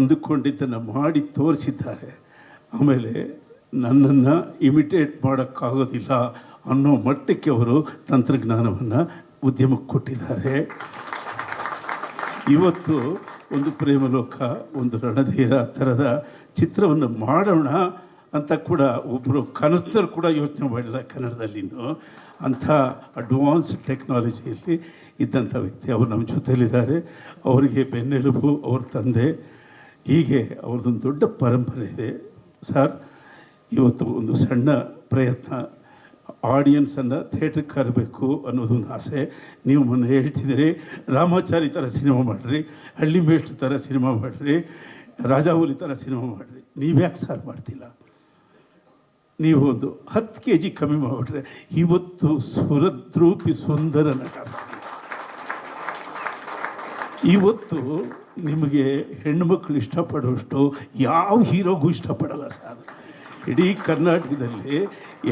ಅಂದುಕೊಂಡಿದ್ದನ್ನು ಮಾಡಿ ತೋರಿಸಿದ್ದಾರೆ. ಆಮೇಲೆ ನನ್ನನ್ನು ಇಮಿಟೇಟ್ ಮಾಡೋಕ್ಕಾಗೋದಿಲ್ಲ ಅನ್ನೋ ಮಟ್ಟಕ್ಕೆ ಅವರು ತಂತ್ರಜ್ಞಾನವನ್ನು ಉದ್ಯಮಕ್ಕೆ ಕೊಟ್ಟಿದ್ದಾರೆ. ಇವತ್ತು ಒಂದು ಪ್ರೇಮಲೋಕ, ಒಂದು ರಣಧೀರ ಥರದ ಚಿತ್ರವನ್ನು ಮಾಡೋಣ ಅಂತ ಕೂಡ ಒಬ್ಬರು ಕನಸ್ತರು ಕೂಡ ಯೋಚನೆ ಮಾಡಿಲ್ಲ ಕನ್ನಡದಲ್ಲಿ ಇನ್ನು ಅಂಥ ಅಡ್ವಾನ್ಸ್ ಟೆಕ್ನಾಲಜಿಯಲ್ಲಿ ಇದ್ದಂಥ ವ್ಯಕ್ತಿ ಅವರು ನಮ್ಮ ಜೊತೆಯಲ್ಲಿದ್ದಾರೆ. ಅವರಿಗೆ ಬೆನ್ನೆಲುಬು, ಅವ್ರ ತಂದೆ ಹೀಗೆ ಅವ್ರದ್ದೊಂದು ದೊಡ್ಡ ಪರಂಪರೆ ಇದೆ. ಸರ್, ಇವತ್ತು ಒಂದು ಸಣ್ಣ ಪ್ರಯತ್ನ. ಆಡಿಯನ್ಸನ್ನು ಥಿಯೇಟ್ರಿಗೆ ಕರಬೇಕು ಅನ್ನೋದೊಂದು ಆಸೆ. ನೀವು ಮೊನ್ನೆ ಹೇಳ್ತಿದ್ದೀರಿ, ರಾಮಾಚಾರಿ ಥರ ಸಿನಿಮಾ ಮಾಡಿರಿ, ಹಳ್ಳಿ ಮೇಷ್ಟ್ರ ಥರ ಸಿನಿಮಾ ಮಾಡಿರಿ ರಾಜಾಹುಲಿ ಥರ ಸಿನಿಮಾ ಮಾಡಿರಿ. ನೀವ್ಯಾಕೆ ಸರ್ ಮಾಡ್ತಿಲ್ಲ? ನೀವು ಒಂದು ಹತ್ತು ಕೆ ಜಿ ಕಮ್ಮಿ ಮಾಡಿಬಿಟ್ರೆ, ಇವತ್ತು ಸುರದ್ರೂಪಿ ಸುಂದರ ನಟ ಸರ್. ಇವತ್ತು ನಿಮಗೆ ಹೆಣ್ಮಕ್ಳು ಇಷ್ಟಪಡುವಷ್ಟು ಯಾವ ಹೀರೋಗೂ ಇಷ್ಟಪಡಲ್ಲ ಸರ್. ಇಡೀ ಕರ್ನಾಟಕದಲ್ಲಿ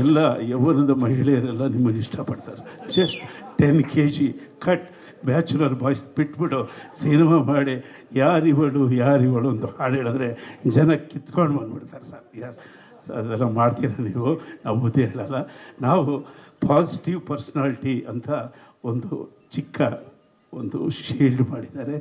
ಎಲ್ಲ ಯೌವನದ ಮಹಿಳೆಯರೆಲ್ಲ ನಿಮ್ಮನ್ನು ಇಷ್ಟಪಡ್ತಾರೆ. Just ten K G cut bachelor boys ಬಿಟ್ಬಿಡು ಸಿನಿಮಾ ಮಾಡಿ, ಯಾರಿವಳು ಯಾರಿವಳು ಅಂತ ಹಾಡು ಹೇಳಿದ್ರೆ ಜನ ಕಿತ್ಕೊಂಡು ಬಂದ್ಬಿಡ್ತಾರೆ ಸರ್. ಯಾರು ಅದೆಲ್ಲ ಮಾಡ್ತೀರ ನೀವು? ನಾವು ಬುದ್ಧಿ ಹೇಳಲ್ಲ. ನಾವು ಪಾಸಿಟಿವ್ ಪರ್ಸ್ನಾಲ್ಟಿ ಅಂತ ಒಂದು ಚಿಕ್ಕ ಒಂದು ಶೀಲ್ಡ್ ಮಾಡಿದ್ದಾರೆ.